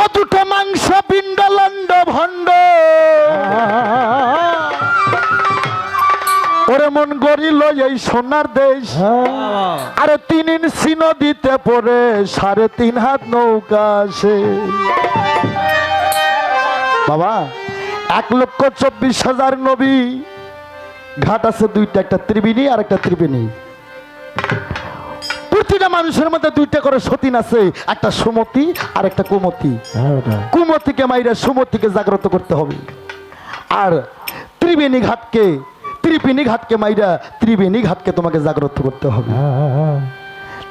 ও দুটো মাংস পিণ্ড লন্ড ভণ্ড। ওরে মন গরিল এই সোনার দেশ। আরে তিন ইঞ্চি নদীতে পড়ে সাড়ে তিন হাত নৌকা আসে। বাবা এক লক্ষ চব্বিশ হাজার নবী। ঘাট আছে দুইটা একটা ত্রিবেণী আর একটা ত্রিবেণী। প্রতিটা মানুষের মধ্যে দুইটা করে সতীন আছে। একটা সুমতি আর একটা কুমতি। কুমতিকে মাইরা সুমতিকে জাগ্রত করতে হবে। আর ত্রিবেণী ঘাটকে ত্রিবেণী ঘাটকে মাইরা ত্রিবেণী ঘাটকে তোমাকে জাগ্রত করতে হবে।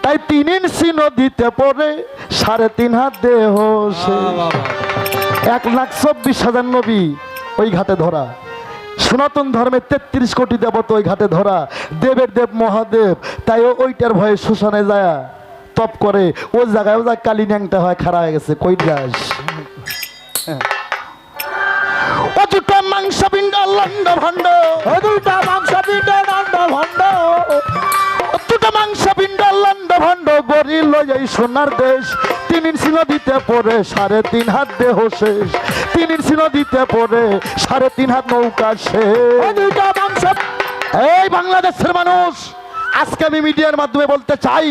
তাই তিন ইঞ্চি নদীতে পড়ে সাড়ে তিন হাত দেহ এক লাখ চব্বিশ হাজার নবী ওই ঘাটে ধরা। সনাতন ধর্মের তেত্রিশ কোটি দেবত ওই ঘাটে ধরা। দেবের দেব মহাদেব তাই ও ওইটার ভয়ে শ্মশানে যায়। তপ করে ও জায়গায় ও জায়গায় কালী ন্যাংটা হয় খাড়া হয়ে গেছে কই যাস? লন্ড ভণ্ড ভণ্ড মাংস ভণ্ড গরিল এই সোনার দেশ। তিন ইঞ্চি নদীতে পড়ে সাড়ে তিন হাত দেহ শেষ। তিন ইঞ্চি নদীতে পড়ে সাড়ে তিন হাত নৌকা শেষ। এই বাংলাদেশের মানুষ আজকে আমি মিডিয়ার মাধ্যমে বলতে চাই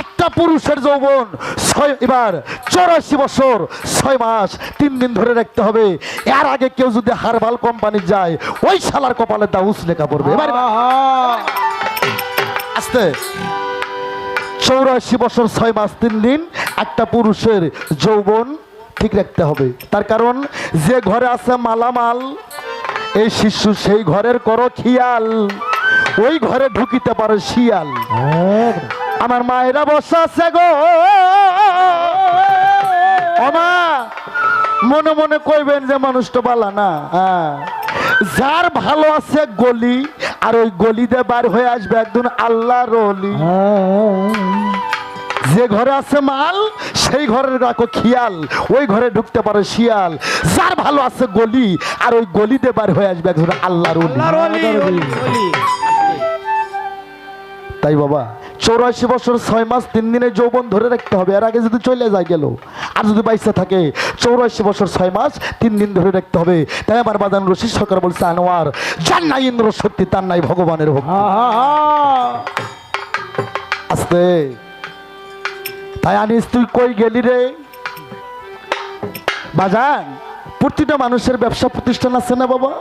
একটা পুরুষের যৌবন ছয় এবার চৌরাশি বছর ছয় মাস তিন দিন ধরে রাখতে হবে। এর আগে কেউ যদি হারবাল কোম্পানি যায় ওই শালার কপালে দাউস লেখা পড়বে। এবার আস্তে। চৌরাশি বছর ছয় মাস তিন দিন একটা পুরুষের যৌবন ঠিক রাখতে হবে। তার কারণ যে ঘরে আছে মালামাল এই শিশু সেই ঘরের করো খিয়াল ওই ঘরে ঢুকিতে পারে শিয়াল। আমার মায়েরা বসে আছে গো। অমা মনে মনে কইবেন যে মানুষটা বালা না হ্যাঁ। যার ভালো আছে গলি আর ওই গলিতে বার হয়ে আসবে একজন আল্লাহ রলি যে ঘরে আছে মাল সেই ঘরের রাখো খিয়াল। ওই ঘরে ঢুকতে পারে শিয়াল। যার ভালো আছে গলি আর ওই গলিতে বার হয়ে আসবে একজন আল্লাহ রলি তাই বাবা চৌরাশি বছর ছয় মাস তিন দিনে যৌবন ধরে রাখতে হবে। এর আগে যদি চলে যায় গেল আর যদি বাইসে থাকে চৌরাশি বছর ছয় মাস তিন দিন ধরে রাখতে হবে। তাই আমার বাদান রশি সরকার বলছে আনোয়ার যার নাই ইন্দ্র সত্যি তার নাই ভগবানের ভক্তি। আস্তে। তাই আনিস তুই কই গেলি রে? বাজান প্রতিটা মানুষের ব্যবসা প্রতিষ্ঠান আছে না বাবা?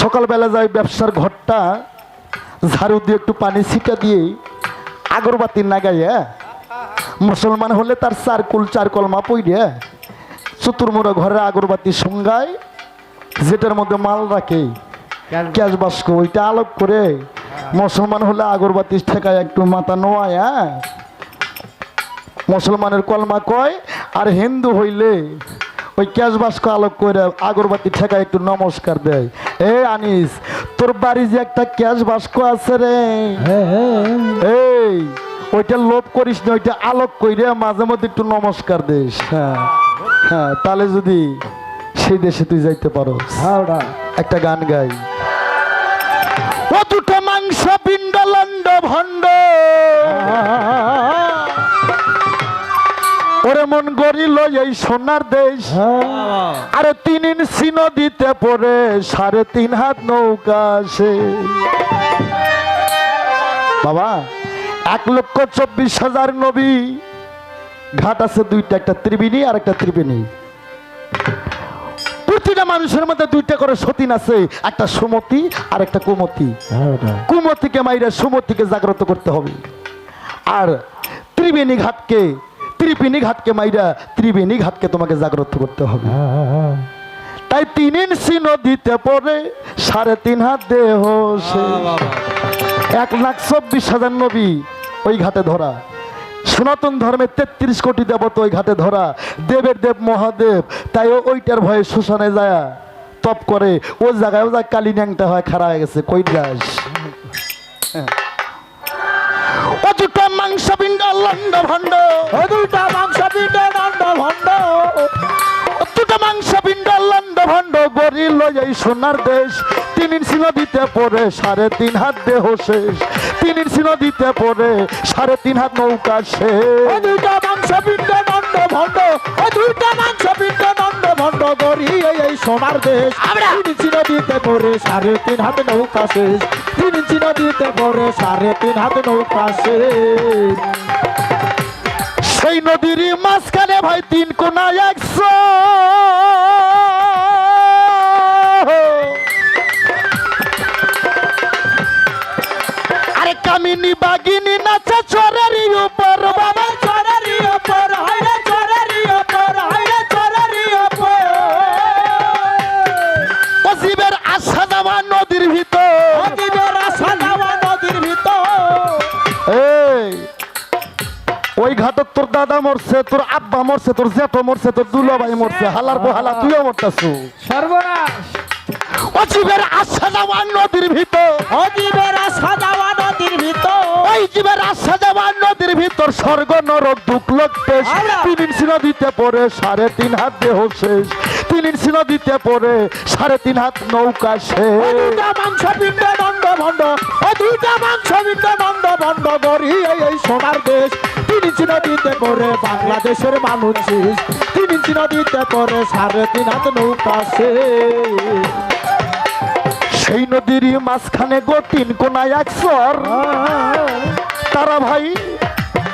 সকালবেলা যায় ব্যবসার ঘরটা ঝাড়ু দিয়ে একটু পানি ছিটা দিয়ে আগরবাতি নাগাইয়া মুসলমান হলে তার চারকুল চার কলমা পইরে চতুর্মুড়া ঘরে আগরবাতি সঙ্গায় যেটার মধ্যে মাল রাখে ক্যাশ বাস্ক ওইটা আলোক করে। মুসলমান হলে আগরবাতি ঠেকায় একটু মাথা নোয়ায় হ্যাঁ? মুসলমানের কলমা কয় আর হিন্দু হইলে ওই ক্যাশ বাস্ক আলোক করে আগরবাতি ঠেকায় একটু নমস্কার দেয়। এ আনিস তোর বাড়ি যে একটা ক্যাশ বাস্ক আছে রে। এই ওইটা লোভ করিস না ওইটা আলোক কইরে মাঝে মধ্যে একটু নমস্কার দিস। হ্যাঁ। হ্যাঁ তাহলে যদি সেই দেশে তুই যাইতে পারো। একটা গান গাই। ও মাংস পিণ্ড লন্ড ভণ্ড ওরে মন গরিল এই সোনার দেশ। আরে তিন ইঞ্চি নদীতে পড়ে সাড়ে তিন হাত নৌকা আসে। বাবা এক লক্ষ চব্বিশ হাজার নবী। ঘাট আছে দুইটা একটা ত্রিবেণী আর একটা ত্রিবেণী। প্রতিটা মানুষের মধ্যে দুইটা করে সতীন আছে একটা সুমতি আর একটা কুমতি। কুমতিকে মাইরা সুমতিকে জাগ্রত করতে হবে। আর ত্রিবেণী ঘাটকে ত্রিবেণী ঘাটকে মাইরা ত্রিবেণী ঘাটকে তোমাকে জাগ্রত করতে হবে। তাই তিন ইঞ্চি নদীতে পড়ে সাড়ে তিন হাত দেহ সে। এক লাখ চব্বিশ হাজার নবী ওই ঘাটে ধরা। সনাতন ধর্মের তেত্রিশ কোটি দেবত ওই ঘাটে ধরা। দেবের দেব মহাদেব তাই ওইটার ভয়ে শ্মশানে যায় তপ করে। ও জায়গায় ও জায়গায় কালী ন্যাংটা হয় খাড়া হয়ে গেছে কই যাস? মাংস পিণ্ড লন্ড ভণ্ড ও মাংস পিণ্ড দণ্ড ভণ্ড ও মাংস পিণ্ড লন্ড ভণ্ড গরিল এই সোনার দেশ। তিন ইঞ্চি নদীতে পড়ে সাড়ে তিন হাত দেহ শেষ। তিন ইঞ্চি নদীতে পড়ে সাড়ে তিন হাত নৌকা শেষ। দুইটা মাংস পিণ্ড নন্দ ভণ্ড ওই দুইটা মাংস পিণ্ড নন্দ ভণ্ড গরি এই সোনার দেশ। তিন ইঞ্চি নদীতে সাড়ে তিন হাতে নৌকা শেষ। তিন ইঞ্চি নদীতে সাড়ে তিন হাতে নৌকা শেষ। সেই নদীর মাঝখানে ভাই তিন কোনা একশো। আরে কামিনী বাগিনী নাচে তোর দাদা মরছে তোর আব্বা মরছে তোর জেঠো মরছে তোর দুলাভাই মরছে হালার বহালা তুইও মরতাছু। সর্বনাশ। অজীবের আশা নদীর ভিতর। অজীবের আশা ওই জীবের আশা দেওয়া নদীর ভিতর স্বর্গ নরক দুঃখ লোকতে আল্লাহ! তিন ইঞ্চি নদীতে পড়ে সাড়ে তিন হাত দেহ শেষ তিন ইঞ্চি নদীতে পড়ে সাড়ে তিন হাত নৌকা ওই শেষ দুইটা মাংস পিণ্ড দণ্ড ভণ্ড ওই দুইটা মাংস পিণ্ড দণ্ড ভণ্ড গরি এই এই সোনার দেশ তিন ইঞ্চি নদীতে পড়ে বাংলাদেশের মানুষ শেষ। তিন ইঞ্চি নদীতে পড়ে সাড়ে তিন হাত নৌকা শেষ। সেই নদীর মাঝখানে গো তিন কোনায় একশর তারা ভাই,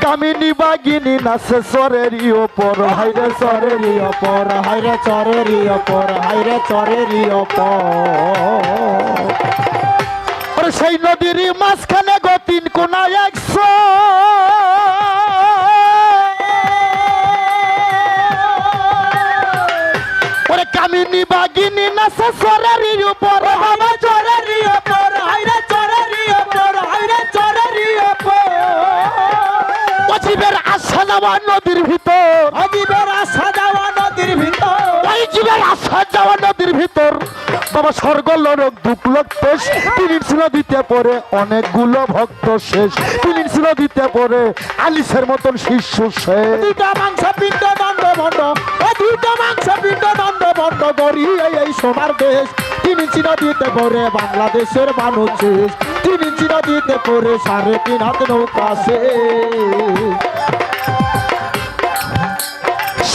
কামিনী বাগিনী নাচে সরেরই ওপর। ভাইরে সরের চরেরই অপর হাইরে চরেরই অপর হাইরে চরেরই অপর ওরে সেই নদীর মাঝখানে গো তিন কোনায় একশো অজীবের নদীর ভিতর। অজীবের আশা নদীর ভিতর। ওই জীবের আশা নদীর ভিতর। বাবা স্বর্গ লড়ক দুঃখ নদীতে পড়ে অনেকগুলো ভক্ত শেষ। তিন ইঞ্চি নদীতে পড়ে আলিসের মতন শিষ্য শেষ। দুইটা মাংস পিণ্ড দণ্ড ভণ্ড। ও দুইটা মাংস পিণ্ড দণ্ড ভণ্ড গরি এই এই সোনার দেশ। তিন নদীতে পড়ে বাংলাদেশের মানুষ শেষ। তিন ইঞ্চি নদীতে পড়ে সাড়ে তিন হাত নৌকা শেষ।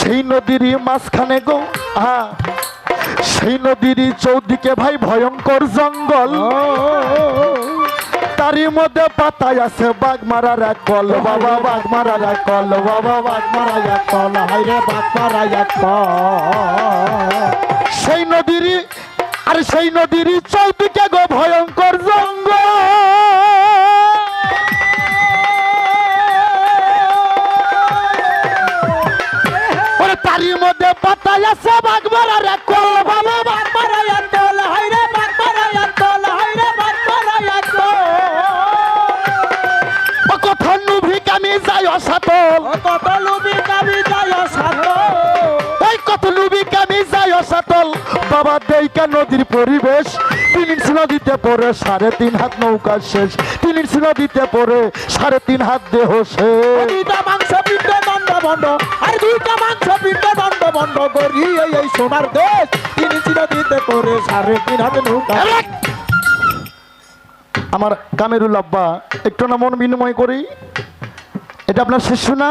সেই নদীর মাঝখানে গো হ্যাঁ সেই নদীর চৌদিকে ভাই ভয়ঙ্কর জঙ্গল। তারই মধ্যে পাতায় আছে বাঘ মারার এক কল। বাবা, বাঘ মারার এক কল। বাবা, বাঘ মারা এক কল। হাইরে বাঘ মারা এক সেই নদীর, আর সেই নদীর চৌদিকে গো ভয়ঙ্কর জঙ্গল। মধ্যে সব আকবর আর এক বাবা দেইকা নদীর পরিবেশ। তিন ইঞ্চি নদীতে পড়ে সাড়ে তিন হাত নৌকা শেষ। তিন ইঞ্চি নদীতে পড়ে সাড়ে তিন হাত দেহ শেষ। দুইটা মাংস পিণ্ড দণ্ড ভণ্ড আর দুইটা মাংস পিণ্ড দণ্ড ভণ্ড করি এই এই সোনার দেশ। তিন ইঞ্চি নদীতে পড়ে সাড়ে তিন হাতে নৌকা আমার কামেরুল আব্বা একটু না মন বিনিময় করি। এটা আপনার শিশু না?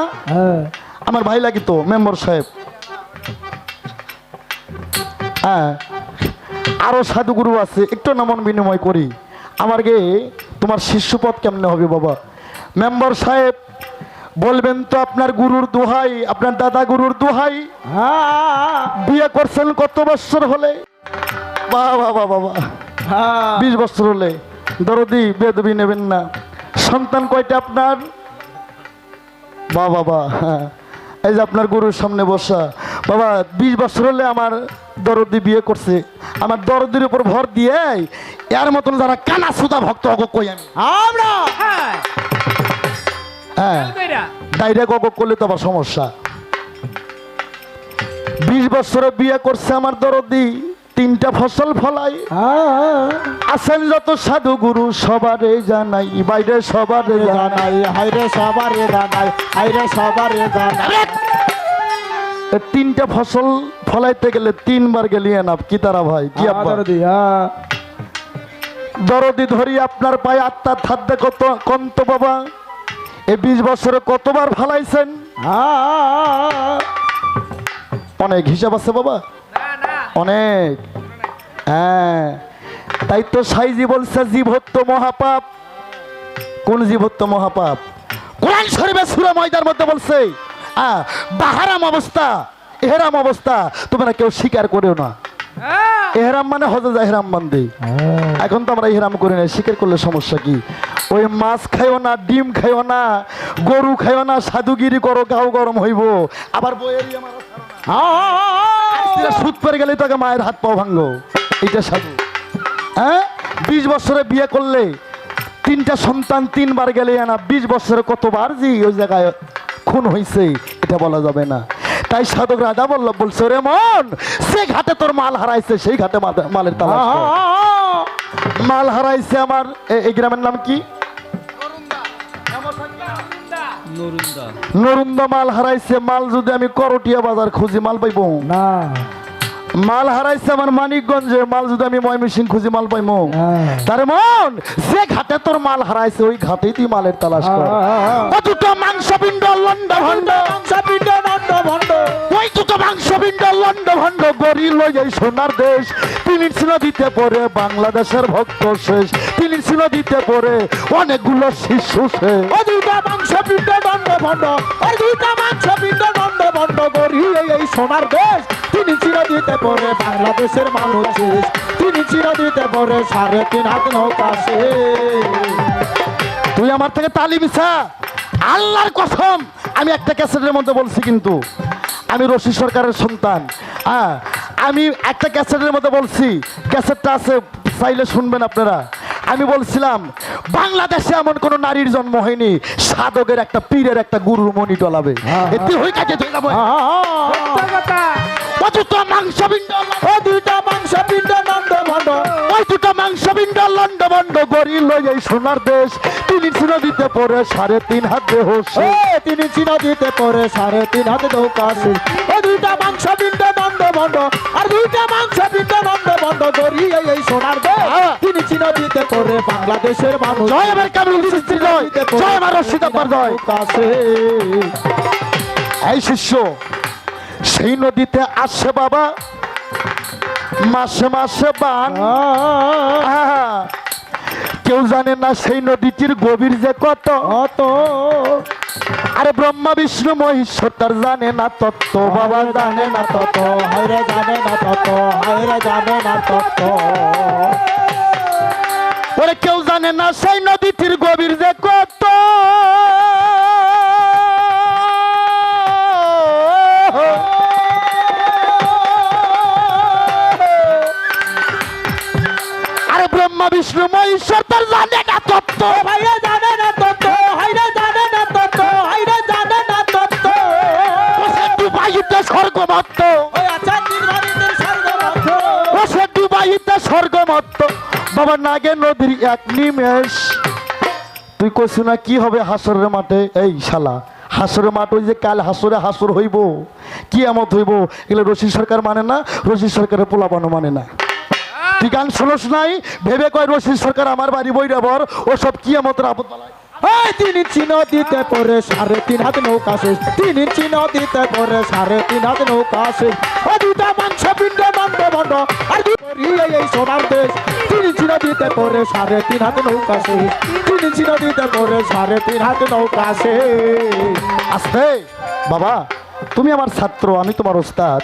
আমার ভাই লাগি তো মেম্বার সাহেব। হ্যাঁ। আরও সাধুগুরু আছে একটু না মন বিনিময় করি। আমার গে তোমার শিষ্যপদ কেমনে হবে বাবা? মেম্বার সাহেব বলবেন তো আপনার গুরুর দোহাই আপনার দাদা গুরুর দোহাই। হ্যাঁ। বিয়ে করছেন কত বছর হলে? বাবা বাবা বাবা। হ্যাঁ। বিশ বছর হলে। দরদি বেদবি নেবেন না। সন্তান কয়টা আপনার? বা বাবা হ্যাঁ। এই যে আপনার গুরুর সামনে বসা। বাবা বিশ বছর হলে আমার দরদি বিয়ে করছে। আমার দরদির উপর ভর দিয়ে এর মতন যারা কানা সুদা ভক্ত অগ কই আমি? আমরা? হ্যাঁ। ডাইরেক্ট অগ করলে তো আবার সমস্যা। বিশ বছরে বিয়ে করছে আমার দরদি তিনটা ফসল ফলাই। হ্যাঁ। আছেন যত সাধু গুরু সবারে জানাই বাইরে সবারে জানাই। হাইরে সবারে জানাই হাইরে সবারে জানাই। তিনটা ফসল ফলাইতে গেলে তিনবার গেলি এনাফ কি তারা ভাই? কি আব্বা? দরদি ধরি আপনার পায়ে আত্মার থাদ্দে কত কন্ত বাবা। এ বিশ বছরে কতবার ফালাইছেন? অনেক হিসাব আছে বাবা। অনেক। হ্যাঁ। তাই তো সাইজি বলছে জীবত্ব মহাপাপ। কোন জীবত্ব মহাপাপ? কোরআন শরীফে সুরা ময়দার মধ্যে বলছে আহ, বাহারাম অবস্থা এহেরাম অবস্থা তোমরা কেউ স্বীকার করেও না। এহরাম মানে হজে এহরাম বান্ধে এখন তো আমরা ইহরাম করি না স্বীকার করলে সমস্যা কি? ওই মাছ খাইও না ডিম খাইও না গরু খাইও না সাধুগিরি করো গাও গরম হইব। আবার বইয়েরই আমার সুদ পরে গেলে তোকে মায়ের হাত পাও ভাঙ্গো। এটা সাধু। হ্যাঁ? বিশ বছরে বিয়ে করলে তিনটা সন্তান তিনবার গেলে না বিশ বছরে কতবার? যে ওই জায়গায় খুন হয়েছে এটা বলা যাবে না। তাই সাধক রাজা বল্লভ বলছে রে মন সে ঘাটে তোর মাল হারাইছে সেই ঘাটে মালের কর। মাল হারাইছে আমার এই গ্রামের নাম কি? নরুন্দা। মাল হারাইছে মাল যদি আমি করটিয়া বাজার খুঁজি মাল পাইবো? না। মাল হারাইছে আমার মানিকগঞ্জে মাল যদি আমি ময়মনসিং খুঁজি মাল পাইমো হ্যাঁ। তার মন যে ঘাটে তোর মাল হারাইছে ওই ঘাটেই তুই মালের তালাশ কর। হ্যাঁ। মাংস পিণ্ড লন্ড ভণ্ড মাংসপিণ্ড নন্দ ভণ্ড ওই দুটো মাংস পিণ্ড লন্ড ভণ্ড গরি লই সোনার দেশ। তিনি ছিল দিতে পরে বাংলাদেশের ভক্ত শেষ। তিনি ছিল দিতে পরে অনেকগুলো শিশু শেষ। ও দুইটা মাংসপিণ্ড নন্দ ভণ্ড ওই দুইটা নন্দ ভণ্ড গরি এই সোনার দেশ। তিনি চির দিতে পরে বাংলাদেশের মানুষ শেষ। তিনি চির দিতে পরে সাড়ে তিন হাত নৌকা শেষ। তুই আমার থেকে তালি বিছা আল্লাহর কসম আমি একটা ক্যাসেটের মধ্যে বলছি কিন্তু আমি রশি সরকারের সন্তান। হ্যাঁ আমি একটা ক্যাসেটের মধ্যে বলছি ক্যাসেটটা আছে চাইলে শুনবেন আপনারা। আমি বলছিলাম বাংলাদেশে এমন কোনো নারীর জন্ম হয়নি সাধকের একটা পীরের একটা গুরুর মনি টলাবে এতে যাব। ও দুটো মাংস বিন্ড ও দুইটা মাংসপিণ্ড নন্দ ভণ্ড। ওই দুটো মাংস বিন্ড লন্ড বন্ড গরি লই এই সোনার দেশ। তিনি ছিল দিতে পরে সাড়ে তিন হাত দেহ। তিনি চির দিতে পরে সাড়ে তিন হাত নৌকা শেষ। ও দুইটা মাংসপিণ্ড নন্দ ভণ্ড আর দুইটা মাংসপিণ্ড নন্দ ভণ্ড গরি এই সোনার দেশ। হ্যাঁ। তিনি চির দিতে পরে বাংলাদেশের মানুষ। জয় আমার কামরুল সৃষ্টি জয়। জয় আমার রশিদ জয়। নৌকা এই শিষ্য সেই নদীতে আসে বাবা। মাসে মাসে বান। আহা, কেউ জানে না সেই নদীটির গভীর যে কত। অত আরে ব্রহ্মা বিষ্ণু মহেশ্বর তার জানে না তত্ত্ব বাবা জানে না তত হায়রে জানে না তত হায়রে জানে না তত ওরে কেউ জানে না সেই নদীটির গভীর যে কত। আরে ব্রহ্মা বিষ্ণু জানে না তত্ত্ব। হায়রে জানে না তত হায়রে জানে না তত হায়রে জানে না তত বসে ডুবাইতে স্বর্গমত্ত আচ্ছা স্বর্গবদ্ধ বসে ডুবাইতে স্বর্গমত্ত বাবা নাগে নদীর এক নিমেষ। তুই কইছু না কি হবে হাসরের মাঠে? এই শালা হাসরের মাঠ ওই যে কাল হাসরে হাসর হইব কি আমত হইব এগুলো রশি সরকার মানে না? রশি সরকারের পোলাপানো মানে না। তুই গান শুনোস নাই? ভেবে কয় রশি সরকার আমার বাড়ি বৈরাবর ও সব কি আমতের আপদ বালায়। তিন দিতে পরে সাড়ে তিন হাত নৌকা শেষ। তিন চিহ্ন দিতে পরে সাড়ে তিন হাত নৌকা শেষ। দুটা মাংস, পিণ্ড নন্দ ভণ্ড, আর এই সোনার দেশ। তিন দিতে পরে সাড়ে তিন হাত নৌকা শেষ। তিন চিহ্ন দিতে পরে সাড়ে তিন হাত নৌকা শেষ। আসতে। বাবা, তুমি আমার ছাত্র, আমি তোমার ওস্তাদ।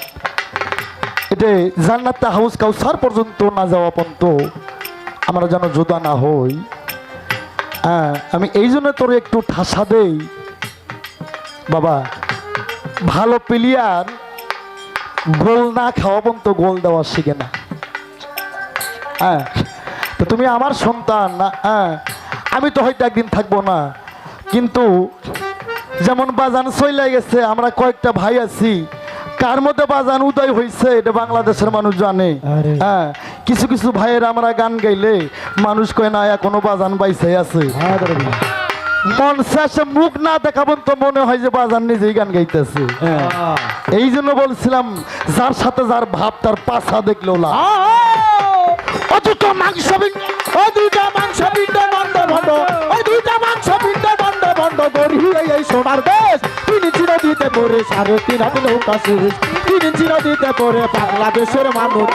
এটা জান্নাতে হাউস কাউসার পর্যন্ত না যাওয়া পর্যন্ত আমরা যেন জোদা না হই। হ্যাঁ আমি এই জন্য তোর একটু ঠাসা দেই। বাবা, ভালো প্লেয়ার গোল না খাওয়া পর্যন্ত গোল দেওয়া শিখে না। হ্যাঁ তো তুমি আমার সন্তান হ্যাঁ আমি তো হয়তো একদিন থাকব না। কিন্তু যেমন বাজান চলে গেছে, আমরা কয়েকটা ভাই আছি কার মধ্যে বাজান উদয় হয়েছে এটা বাংলাদেশের মানুষ জানে। হ্যাঁ কিছু কিছু ভাইয়ের আমরা গান গাইলে মানুষ কয় না এখনও বাজান বাইসে আছে। হ্যাঁ মন শেষে মুখ না দেখাবেন তো মনে হয় যে বাজান নিজেই গান গাইতেছে। হ্যাঁ। এই জন্য বলছিলাম যার সাথে যার ভাব তার পাছা দেখল না দুটো মাংস বিন- গড়ি এই সোনার দেশ। তিন ইঞ্চি নদীতে সাড়ে তিন হাত নৌকা শেষ। তিন বাংলাদেশের মানুষ।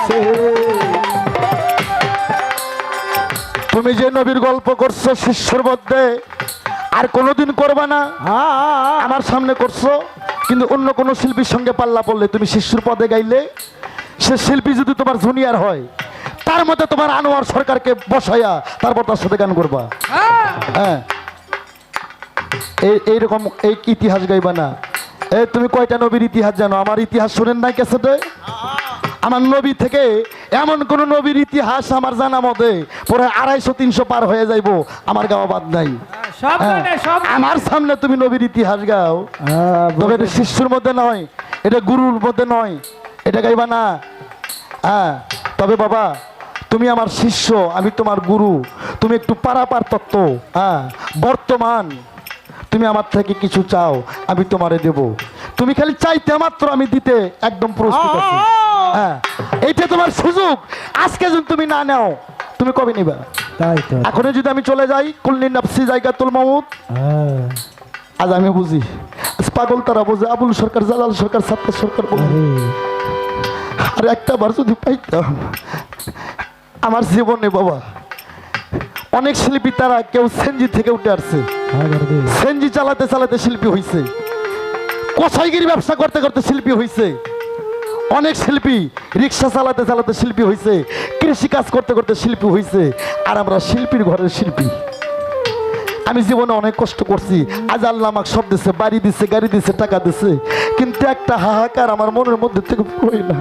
তুমি যে নবীর গল্প করছ শিষ্যর মধ্যে আর কোনোদিন করবা না। আ, আমার সামনে করছ কিন্তু অন্য কোনো শিল্পীর সঙ্গে পাল্লা পড়লে তুমি শিষ্যুর পদে গাইলে সে শিল্পী যদি তোমার জুনিয়র হয় তার মধ্যে তোমার আনোয়ার সরকারকে বসাইয়া তারপর তার সাথে গান করবা। হ্যাঁ। এই এইরকম এই ইতিহাস গাইবা না। এই তুমি কয়টা নবীর ইতিহাস জানো? আমার ইতিহাস শোনেন নাই ক্যাসেটে? আমার নবী থেকে এমন কোন নবীর ইতিহাস আমার জানা মতে পরে আড়াইশো তিনশো পার হয়ে যাইবো। আমার গাওয়া বাদ নাই। হ্যাঁ, আমার সামনে তুমি নবীর ইতিহাস গাও। আ, তবে এটা শিষ্যুর মধ্যে নয় এটা গুরুর মধ্যে নয় এটা গাইবা না। হ্যাঁ তবে বাবা তুমি আমার শিষ্য আমি তোমার গুরু। তুমি একটু পারাপার তত্ত্ব হ্যাঁ বর্তমান। তুমি আমার থেকে কিছু চাও আমি তোমারে দেব। তুমি খালি চাইতে মাত্র আমি দিতে একদম প্রস্তুত আছি। হ্যাঁ এইটা তোমার সুযোগ। আজকে যদি তুমি না নাও তুমি কবে নিবা? তাই তো। এখনই যদি আমি চলে যাই কুল্লি নাফসি জায়গা তুল মামুদ হ্যাঁ, আজ আমি বুঝি পাগল তারা বোঝে আবুল সরকার জালাল সরকার সাত্তার সরকার বোঝে। আরে। আর একটা বার যদি পাইতাম আমার জীবনে বাবা অনেক শিল্পী তারা কেউ সেনজি থেকে উঠে আসছে। সেনজি চালাতে চালাতে শিল্পী হয়েছে কসাইগিরি ব্যবসা করতে করতে শিল্পী হয়েছে অনেক শিল্পী রিক্সা চালাতে চালাতে শিল্পী হয়েছে কৃষি কাজ করতে করতে শিল্পী হয়েছে আর আমরা শিল্পীর ঘরের শিল্পী। আমি জীবনে অনেক কষ্ট করছি। আজ আল্লাহ আমাকে সব দিছে বাড়ি দিছে গাড়ি দিছে টাকা দিছে। কিন্তু একটা হাহাকার আমার মনের মধ্যে থেকে পুরোই না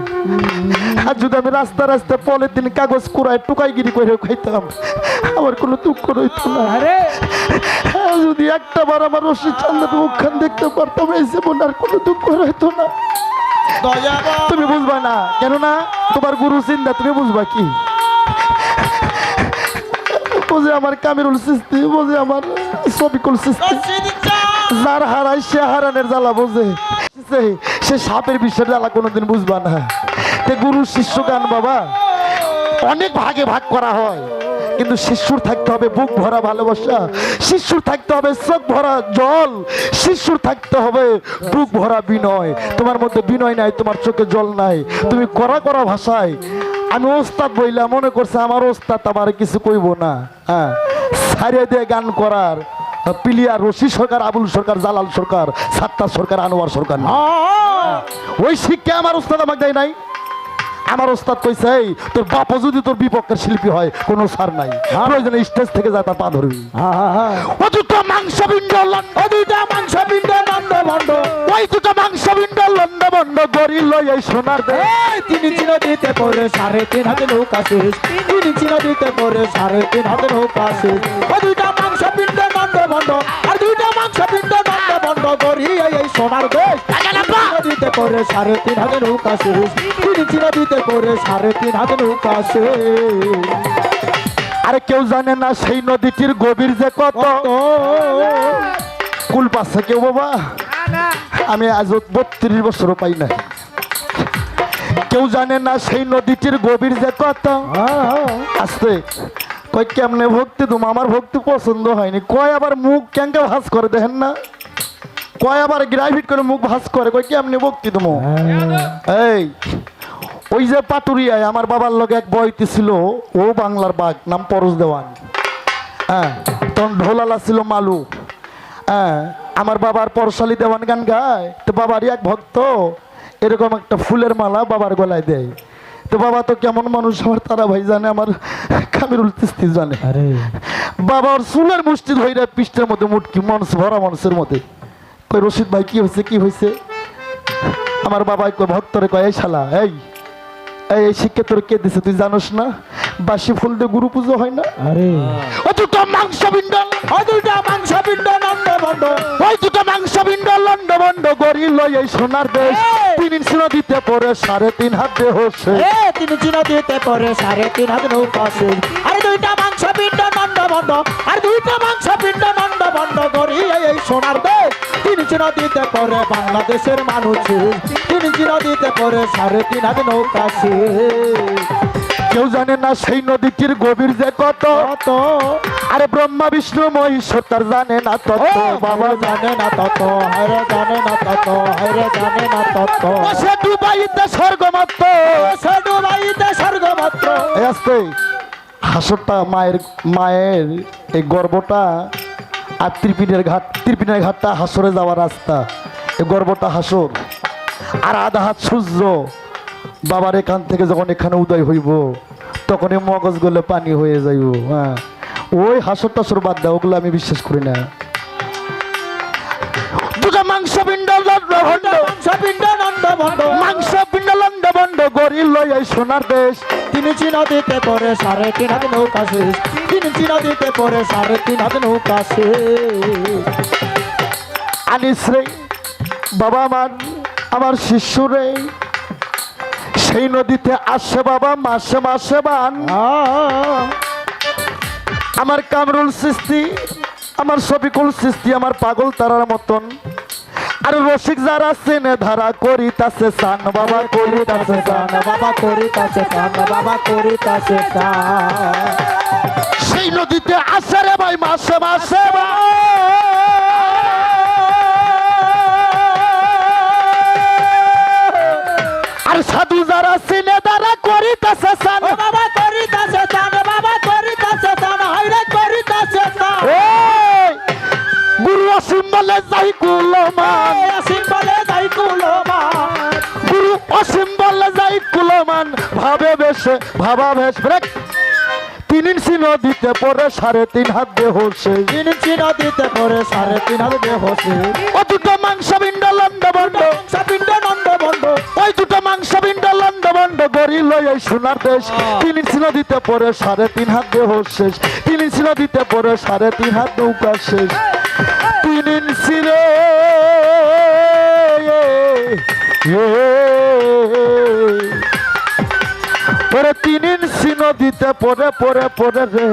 আর যদি আমি রাস্তা রাস্তা পলিথিন কাগজ কুড়ায় টুকাইগিরি করে খাইতাম আমার কোনো দুঃখ রইতো না। আরে! যদি একটা বার আমার রশি চান্দের মুখখান দেখতে পারতাম এই জীবন আর কোনো দুঃখ রইতো না। তুমি বুঝবা না কেননা তোমার গুরু চিন্তা তুমি বুঝবা কি? বুঝে আমার কামিরুল সৃষ্টি বুঝে আমার সবিকুল সৃষ্টি যার হারাই সে হারানের জ্বালা বোঝে। সে- সাপের বিষয়ের জ্বালা কোনোদিন বুঝবা না। তে গুরু শিষ্য গান বাবা অনেক ভাগে ভাগ করা হয়। কিন্তু শিশুর থাকতে হবে বুক ভরা ভালোবাসা। শিশুর থাকতে হবে চোখ ভরা জল। শিশুর থাকতে হবে বুক ভরা বিনয়। তোমার মধ্যে বিনয় নাই তোমার চোখে জল নাই। তুমি করা করা ভাষায়। আমি ওস্তাদ বইলা মনে করছে আমার ওস্তাদ আমার কিছু কইব না। হ্যাঁ সারিয়ে দিয়ে গান করার। পিলিয়ার রশি সরকার আবুল সরকার জালাল সরকার সাত্তার সরকার আনোয়ার সরকার। না। ওই শিক্ষা আমার ওস্তাদ আমাকে দেয় নাই। আমার ওস্তাদ কইছে এই তোর বাপ যদি তোর বিপক্ষের শিল্পী হয় কোনো সার নাই। প্রয়োজনে স্টেজ থেকে যা তার পা ধরবি। ও দুটো মাংস লন্ড ও দুইটা মাংস পিণ্ড নন্দ ভণ্ড ওই দুটো মাংস বিন্ড লন্ড বন্ড গরি লই এই সোনার দে। এই তিন ইঞ্চি নদীতে পড়ে সাড়ে তিন হাতে নৌকা শেষ। তিন ইঞ্চি নদীতে পড়ে সাড়ে তিন হাতে নৌকা শেষ। ও দুইটা মাংস পিণ্ড নন্দ ভণ্ড। আর দুইটা মাংস পিণ্ড নন্দ ভণ্ড গড়ি এই সোনার দেশ। নদীতে পড়ে সাড়ে তিন হাতে নৌকা শেষ। ইঞ্চি নদীতে পড়ে সাড়ে তিন হাতে নৌকা আরে কেউ জানে না সেই নদীটির গভীর যে কত? কুল পাচ্ছে কেউ বাবা? আমি আজ বত্রিশ বছরও পাই না কেউ জানে না সেই নদীটির গভীর যে কত? আসতে। কয় কেমনে ভক্তি তুমি? আমার ভক্তি পছন্দ হয়নি। কয় আবার মুখ ক্যাঙ্কে ভাস করে দেখেন না? কয় আবার গ্রাফিট করে মুখ ভাস করে? কয় কেমনে ভক্তি তুমি? এই, ওই যে পাতুরিয়ায় আমার বাবার লগে এক বইতে ছিল, ও বাংলার বাঘ, নাম পরশ দেওয়ান। হ্যাঁ তখন ঢোলালা ছিল মালু। হ্যাঁ আমার বাবার পরশালি দেওয়ান গান গায়। তো বাবারই এক ভক্ত, এরকম একটা ফুলের মালা বাবার গলায় দেয়। তো বাবা তো কেমন মানুষ আমার তারা ভাই জানে আমার কামিরুল তিস্তি জানে। আরে। বাবার চুলের মুষ্টি ধইরা পৃষ্ঠের মধ্যে মুটকি মানুষ ভরা মানুষের মধ্যে। কই রশিদ ভাই কি হয়েছে কি হয়েছে আমার বাবাই কই ভক্তরে কয় এই শালা এই। এই শিক্ষা তোর কে দিছে তুই জানোস না? বাসি ফুল দিয়ে গুরু পুজো হয় না? আরে। ও দুটো মাংস বিন্ডল। ও দুইটা মাংস নন্দ ভণ্ড। ওই দুটো মাংস বিন্ডল লন্ড বন্ড গড়ি লই এই সোনার দেশ। তিন ইঞ্চি নদীতে পড়ে সাড়ে তিন হাত দেহ এ তিন চিনা দিতে পরে সাড়ে তিন হাত নৌকা শেষ আর দুইটা মাংস পিণ্ড নন্দ ভণ্ড। আর দুইটা মাংস পিণ্ড নন্দ ভণ্ড করি এই সোনার দেশ। তিন চিনা দিতে পরে বাংলাদেশের মানুষ। তিন চিনা দিতে পরে সাড়ে তিন হাত নৌকা শেষ কেউ জানে না সেই নদীটির গভীর যে কত? আরে ব্রহ্মা বিষ্ণু তার জানে না তত বাবা জানে না তত হায়রে জানে না তত হায়রে জানে না তত সে ডুবাইতে স্বর্গ মাত্র সাধু ভাইতে স্বর্গমাত্র আস্তে হাসরটা মায়ের মায়ের এই গর্বটা আর ত্রিপিনের ঘাট ত্রিপিনের ঘাটটা হাসরে যাওয়ার রাস্তা। এই গর্বটা হাসর। আর আধা হাত সূর্য বাবার এখান থেকে যখন এখানে উদয় হইব তখন এই মগজ গলে পানি হয়ে যাইব হ্যাঁ। ওই হাসর টাসর বাদ দেয় ওগুলো আমি বিশ্বাস করি না। মাংস পিণ্ড ভণ্ড। মাংস পিণ্ড নন্দ ভণ্ড। মাংস পিণ্ড লন্ড ভণ্ড গরি লই এই সোনার দেশ। তিনি চিনা দিতে পরে সাড়ে তিন হাত নৌকা শেষ। তিনি চিনা দিতে পরে সাড়ে তিন হাত নৌকা শেষ। আনিস রে বাবা আমার আমার রে। সেই নদীতে আসে বাবা, মাসে মাসে বান। আমার কামরুল সৃষ্টি, আমার সবিকুল সৃষ্টি, আমার পাগল তারার মতন। আর রসিক যারা চেনে ধারা করিতাছে সান বাবা করিতাছে সান টান বাবা করিতাছে টান বাবা করিতাছে টান সেই নদীতে আসে রে ভাই, মাসে মাসে আর সান ও বাবা করিতাছে টান বাবা করিতাছে টান হাইরে করিতাছে টান এই, গুরু অসীম বলে যাই কুলমান। অসীম বলে যাই কুলমান। গুরু অসীম বলে যাই কুলমান। ভাবে বেশে ভাবা বেশ। ব্রেক। তিন ইঞ্চি নদীতে পরে সাড়ে তিন হাত দেহ সেই তিন চিনা দিতে পরে সাড়ে তিন হাত বেহসে ও দুটো মাংস বিন্ড লন্ড বন্ড সাপিণ্ড নন্দ বন্ড ওই দুটো মাংস বিন্ড লন্ড বন্ড গড়ি লই সোনার দেশ তিন ইঞ্চি নদীতে পরে সাড়ে তিন হাত দেহ শেষ তিন ইঞ্চি নদীতে পরে সাড়ে তিন হাত নৌকা শেষ তিন ইঞ্চি রে পরে তিন ইঞ্চি নদীতে পরে পরে পরে রে।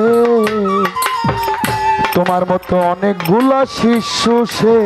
তোমার মতো অনেকগুলা শিশু সে।